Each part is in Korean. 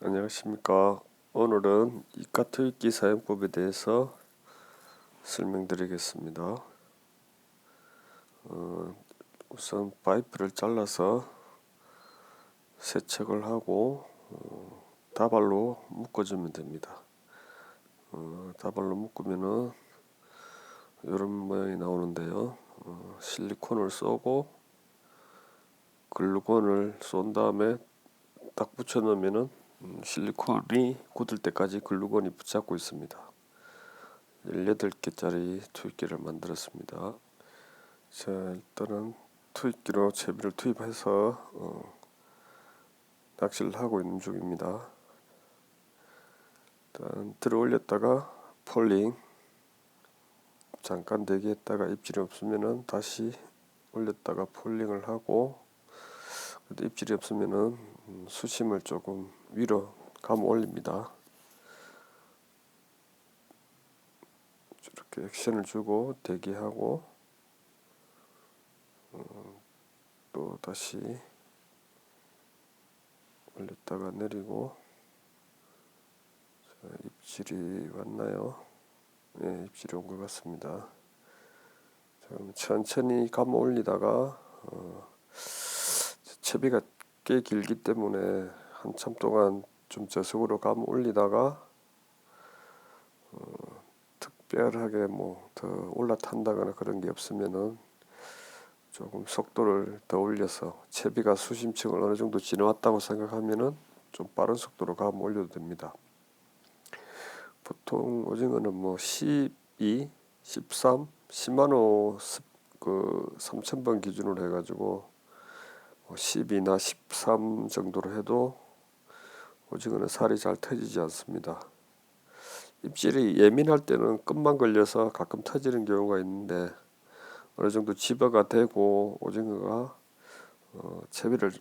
안녕하십니까. 오늘은 이카트읽기 사용법에 대해서 설명드리겠습니다. 어, 우선 파이프를 잘라서 세척을 하고 어, 다발로 묶어주면 됩니다. 어, 다발로 묶으면은 이런 모양이 나오는데요. 어, 실리콘을 쏘고 글루건을 쏜 다음에 딱 붙여 놓으면은 음, 실리콘이 굳을 때까지 글루건이 붙잡고 있습니다. 18개짜리 투입기를 만들었습니다. 자, 일단은 투입기로 채비를 투입해서 어, 낚시를 하고 있는 중입니다. 일단 들어 올렸다가 폴링 잠깐 대기했다가 입질이 없으면은 다시 올렸다가 폴링을 하고 입질이 없으면은 음, 수심을 조금 위로 감아 올립니다. 이렇게 액션을 주고 대기하고 어, 또 다시 올렸다가 내리고 자, 입질이 왔나요? 네, 입질이 온 것 같습니다. 자, 그럼 천천히 감아 올리다가 어, 채비가 꽤 길기 때문에 한참 동안 좀 저속으로 감 올리다가 어, 특별하게 뭐 더 올라탄다거나 그런 게 없으면은 조금 속도를 더 올려서 채비가 수심층을 어느 정도 지나왔다고 생각하면은 좀 빠른 속도로 감 올려도 됩니다. 보통 오징어는 뭐 12, 13, 10만호 그 3,000번 기준으로 해가지고 10이나 뭐13 정도로 해도 오징어는 살이 잘 터지지 않습니다. 입질이 예민할 때는 끝만 걸려서 가끔 터지는 경우가 있는데 어느 정도 집어가 되고 오징어가 어, 채비를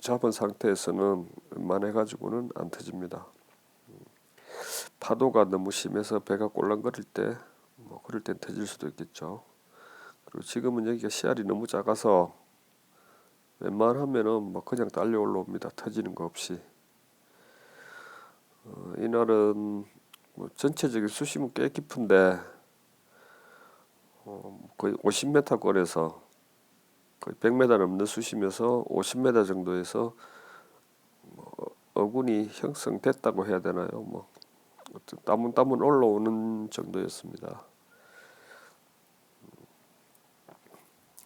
잡은 상태에서는 웬만해 가지고는 안 터집니다. 파도가 너무 심해서 배가 꼴랑거릴 때 뭐 그럴 땐 터질 수도 있겠죠. 그리고 지금은 여기가 씨알이 너무 작아서 웬만하면은 뭐 그냥 달려 올라옵니다. 터지는 거 없이. 어, 이날은 뭐 전체적인 수심은 꽤 깊은데 어, 거의 50m 거리에서 거의 100m 넘는 수심에서 50m 정도에서 뭐 어군이 형성됐다고 해야 되나요? 뭐 따문따문 올라오는 정도였습니다.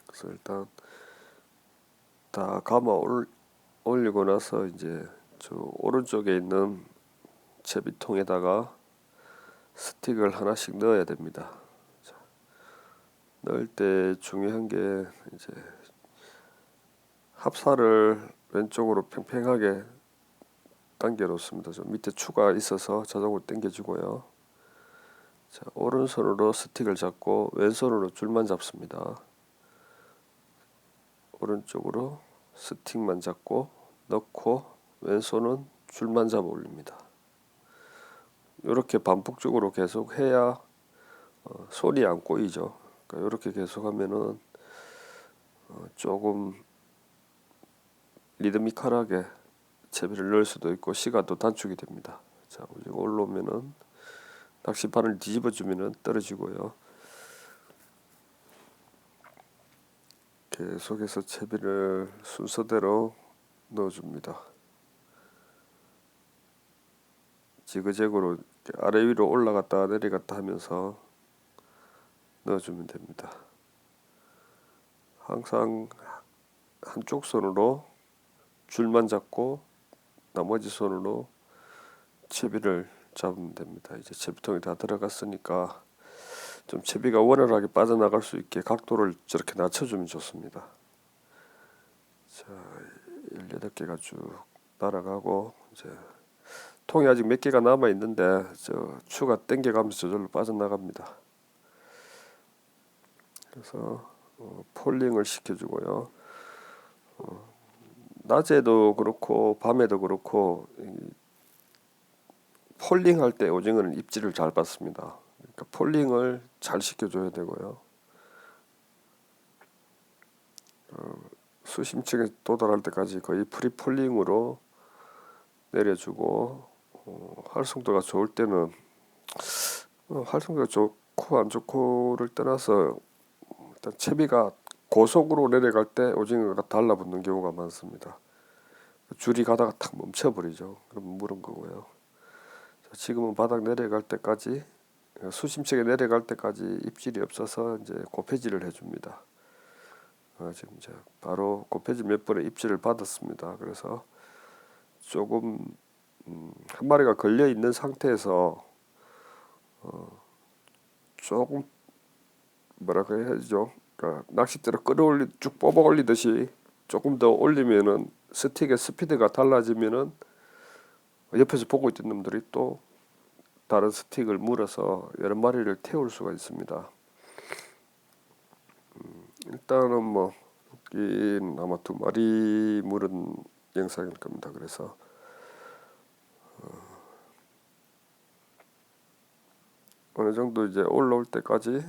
그래서 일단 다 감아 올리고 나서 이제 저 오른쪽에 있는 제비통에다가 스틱을 하나씩 넣어야 됩니다. 자, 넣을 때 중요한 게 이제 합사를 왼쪽으로 팽팽하게 당겨 놓습니다. 좀 밑에 추가 있어서 자동으로 당겨주고요. 자, 오른손으로 스틱을 잡고 왼손으로 줄만 잡습니다. 오른쪽으로 스틱만 잡고 넣고 왼손은 줄만 잡아 올립니다. 이렇게 반복적으로 계속 해야 어, 손이 안 꼬이죠. 그러니까 이렇게 계속하면은 어, 조금 리드미컬하게 채비를 넣을 수도 있고 시간도 단축이 됩니다. 자, 올라오면은 낚시판을 뒤집어 주면은 떨어지고요. 계속해서 채비를 순서대로 넣어줍니다. 지그재그로 아래 위로 올라갔다 내려갔다 하면서 넣어주면 됩니다. 항상 한쪽 손으로 줄만 잡고 나머지 손으로 채비를 잡으면 됩니다. 이제 채비통이 다 들어갔으니까 좀 채비가 원활하게 빠져나갈 수 있게 각도를 저렇게 낮춰주면 좋습니다. 자, 18개가 쭉 날아가고 이제 통이 아직 몇 개가 남아 있는데 저 추가 당겨가면서 저절로 빠져나갑니다. 그래서 어, 폴링을 시켜주고요. 어, 낮에도 그렇고 밤에도 그렇고 폴링할 때 오징어는 입질을 잘 받습니다. 그러니까 폴링을 잘 시켜줘야 되고요. 어, 수심층에 도달할 때까지 거의 프리폴링으로 내려주고 어, 활성도가 좋을 때는 어, 활성도가 좋고 안 좋고를 떠나서 일단 채비가 고속으로 내려갈 때 오징어가 달라붙는 경우가 많습니다. 줄이 가다가 탁 멈춰버리죠. 그럼 물은 거고요. 자, 지금은 바닥 내려갈 때까지 수심층에 내려갈 때까지 입질이 없어서 이제 고폐질을 해줍니다. 어, 지금 이제 바로 고폐질 몇 번의 입질을 받았습니다. 그래서 조금 음, 한 마리가 걸려 있는 상태에서 어, 조금 뭐라고 해야죠? 그러니까 낚싯대로 끌어올리 쭉 뽑아 올리듯이 조금 더 올리면은 스틱의 스피드가 달라지면은 옆에서 보고 있던 놈들이 또 다른 스틱을 물어서 여러 마리를 태울 수가 있습니다. 음, 일단은 뭐 여긴 아마 두 마리 물은 영상일 겁니다. 그래서 어느 정도 이제 올라올 때까지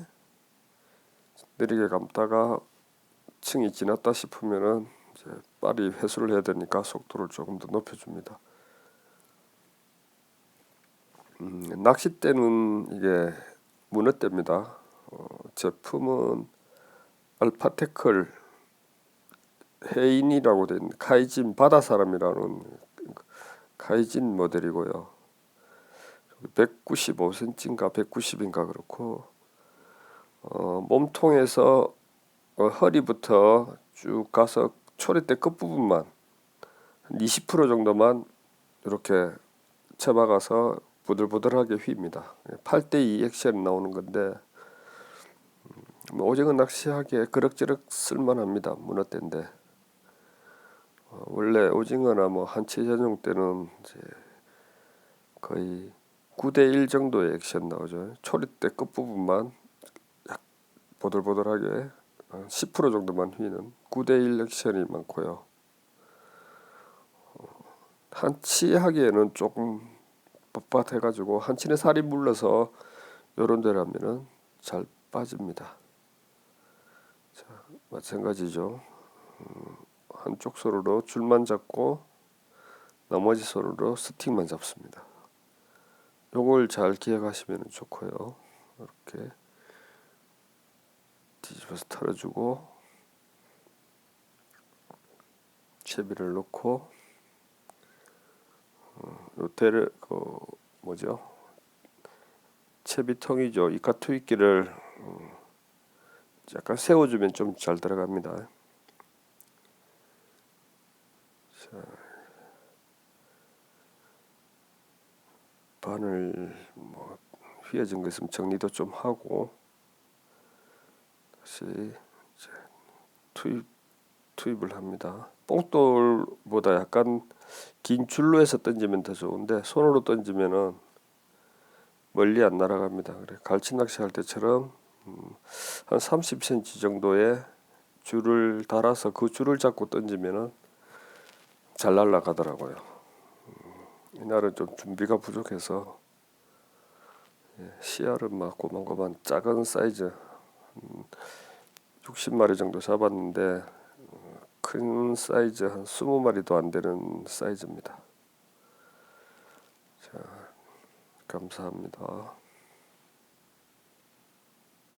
느리게 감다가 층이 지났다 싶으면은 이제 빨리 회수를 해야 되니까 속도를 조금 더 높여줍니다. 음, 낚싯대는 이게 문어대입니다. 어, 제품은 알파테클 해인이라고 된 카이진 바다 사람이라는 카이진 모델이고요. 195cm인가 190인가 그렇고 어, 몸통에서 어, 허리부터 쭉 가서 초리대 끝부분만 한 20% 정도만 이렇게 쳐박아서 부들부들하게 휩니다. 8대2 액션 나오는 건데 음, 뭐 오징어 낚시하기에 그럭저럭 쓸만합니다. 문어대인데 어, 원래 오징어나 뭐 한치 전용 때는 이제 거의 9대1 정도의 액션 나오죠. 초리대 끝부분만 약 보들보들하게 한10% 정도만 휘는 9대1 액션이 많고요. 어, 한치 하기에는 조금 뻣뻣해가지고 한치는 살이 물러서 요런 데라면은 잘 빠집니다. 자 마찬가지죠. 음, 한쪽 손으로 줄만 잡고 나머지 손으로 스틱만 잡습니다. 요걸 잘 기억하시면 좋고요. 이렇게 뒤집어서 털어주고 채비를 넣고 어, 요테를 그 뭐죠? 채비통이죠. 이카투이끼를 어, 약간 세워주면 좀 잘 들어갑니다. 자, 바늘 뭐 휘어진 거 있으면 정리도 좀 하고 다시 이제 투입 투입을 합니다. 뽕돌보다 약간 긴 줄로 해서 던지면 더 좋은데 손으로 던지면은 멀리 안 날아갑니다. 그래 갈치 낚시 할 때처럼 음, 한 30cm 정도의 줄을 달아서 그 줄을 잡고 던지면은 잘 날아가더라고요. 음, 이날은 좀 준비가 부족해서 예, 씨알은 막 고만고만 작은 사이즈 음, 60마리 정도 잡았는데 어, 큰 사이즈 한 20마리도 안 되는 사이즈입니다. 자, 감사합니다.